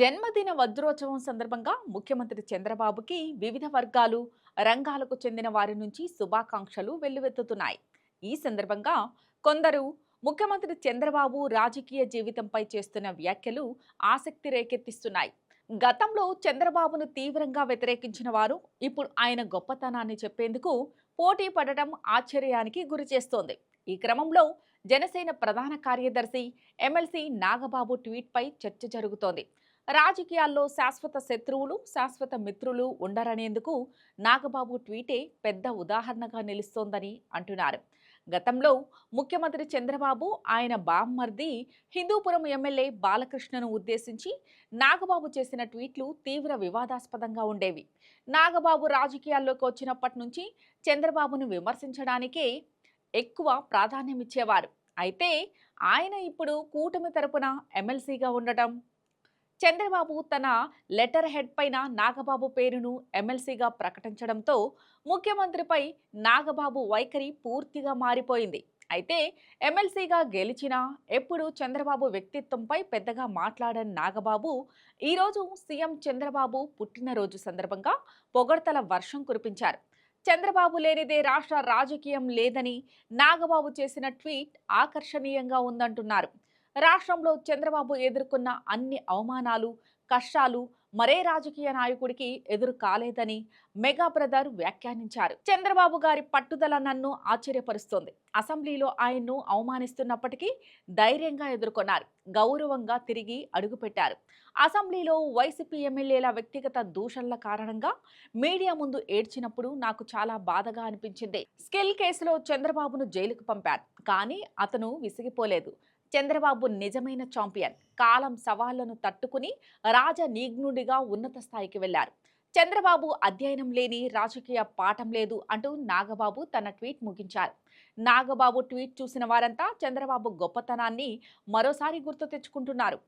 జన్మదిన వజ్రోత్సవం సందర్భంగా ముఖ్యమంత్రి చంద్రబాబుకి వివిధ వర్గాలు రంగాలకు చెందిన వారి నుంచి శుభాకాంక్షలు వెల్లువెత్తుతున్నాయి. ఈ సందర్భంగా కొందరు ముఖ్యమంత్రి చంద్రబాబు రాజకీయ జీవితంపై చేస్తున్న వ్యాఖ్యలు ఆసక్తి రేకెత్తిస్తున్నాయి. గతంలో చంద్రబాబును తీవ్రంగా వ్యతిరేకించిన వారు ఇప్పుడు ఆయన గొప్పతనాన్ని చెప్పేందుకు పోటీ పడటం ఆశ్చర్యానికి గురిచేస్తోంది ఈ క్రమంలో జనసేన ప్రధాన కార్యదర్శి ఎమ్మెల్సీ నాగబాబు ట్వీట్పై చర్చ జరుగుతోంది. రాజకీయాల్లో శాశ్వత శత్రువులు శాశ్వత మిత్రులు ఉండరనేందుకు నాగబాబు ట్వీటే పెద్ద ఉదాహరణగా నిలుస్తోందని అంటున్నారు. గతంలో ముఖ్యమంత్రి చంద్రబాబు ఆయన బామ్మర్ది హిందూపురం ఎమ్మెల్యే బాలకృష్ణను ఉద్దేశించి నాగబాబు చేసిన ట్వీట్లు తీవ్ర వివాదాస్పదంగా ఉండేవి. నాగబాబు రాజకీయాల్లోకి వచ్చినప్పటి నుంచి చంద్రబాబును విమర్శించడానికే ఎక్కువ ప్రాధాన్యమిచ్చేవారు. అయితే ఆయన ఇప్పుడు కూటమి తరపున ఎమ్మెల్సీగా ఉండటం చంద్రబాబు తన లెటర్ హెడ్ పైన నాగబాబు పేరును ఎమ్మెల్సీగా ప్రకటించడంతో ముఖ్యమంత్రిపై నాగబాబు వైఖరి పూర్తిగా మారిపోయింది. అయితే ఎమ్మెల్సీగా గెలిచినా ఎప్పుడు చంద్రబాబు వ్యక్తిత్వంపై పెద్దగా మాట్లాడని నాగబాబు ఈరోజు సీఎం చంద్రబాబు పుట్టినరోజు సందర్భంగా పొగడ్తల వర్షం కురిపించారు. చంద్రబాబు లేనిదే రాష్ట్ర రాజకీయం లేదని నాగబాబు చేసిన ట్వీట్ ఆకర్షణీయంగా ఉందంటున్నారు. రాష్ట్రంలో చంద్రబాబు ఎదుర్కొన్న అన్ని అవమానాలు కష్టాలు మరే రాజకీయ నాయకుడికి ఎదురు కాలేదని మెగా బ్రదర్ వ్యాఖ్యానించారు. చంద్రబాబు గారి పట్టుదల నన్ను ఆశ్చర్యపరుస్తోంది. అసెంబ్లీలో ఆయన్ను అవమానిస్తున్నప్పటికీ ధైర్యంగా ఎదుర్కొన్నారు. గౌరవంగా తిరిగి అడుగుపెట్టారు. అసెంబ్లీలో వైసీపీ ఎమ్మెల్యేల వ్యక్తిగత దూషణల కారణంగా మీడియా ముందు ఏడ్చినప్పుడు నాకు చాలా బాధగా అనిపించింది. స్కిల్ కేసులో చంద్రబాబును జైలుకు పంపారు. కానీ అతను విసిగిపోలేదు. చంద్రబాబు నిజమైన చాంపియన్ కాలం సవాళ్ళను తట్టుకుని రాజనీజ్ఞుడిగా ఉన్నత స్థాయికి వెళ్ళారు. చంద్రబాబు అధ్యయనం లేని రాజకీయ పాఠం లేదు అంటూ నాగబాబు తన ట్వీట్ ముగించారు. నాగబాబు ట్వీట్ చూసిన వారంతా చంద్రబాబు గొప్పతనాన్ని మరోసారి గుర్తు తెచ్చుకుంటున్నారు.